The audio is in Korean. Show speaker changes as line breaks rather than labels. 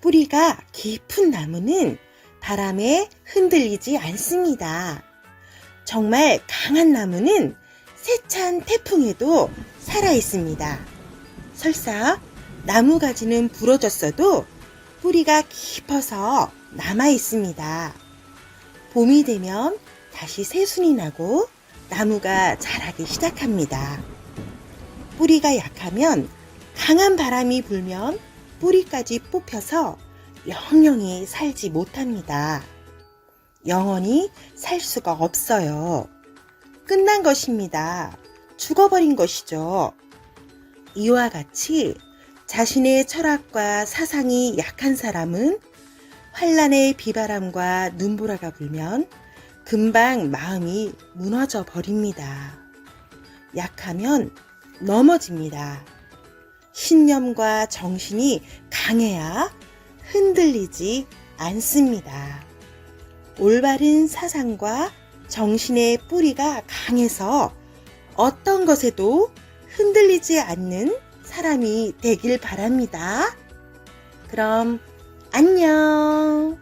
뿌리가 깊은 나무는 바람에 흔들리지 않습니다. 정말 강한 나무는 세찬 태풍에도 살아 있습니다. 설사 나무 가지는 부러졌어도 뿌리가 깊어서 남아 있습니다. 봄이 되면 다시 새순이 나고 나무가 자라기 시작합니다. 뿌리가 약하면 강한 바람이 불면 뿌리까지 뽑혀서 영영히 살지 못합니다. 영원히 살 수가 없어요. 끝난 것입니다. 죽어버린 것이죠. 이와 같이 자신의 철학과 사상이 약한 사람은 환란의 비바람과 눈보라가 불면 금방 마음이 무너져 버립니다. 약하면 넘어집니다. 신념과 정신이 강해야 흔들리지 않습니다. 올바른 사상과 정신의 뿌리가 강해서 어떤 것에도 흔들리지 않는 사람이 되길 바랍니다. 그럼 안녕.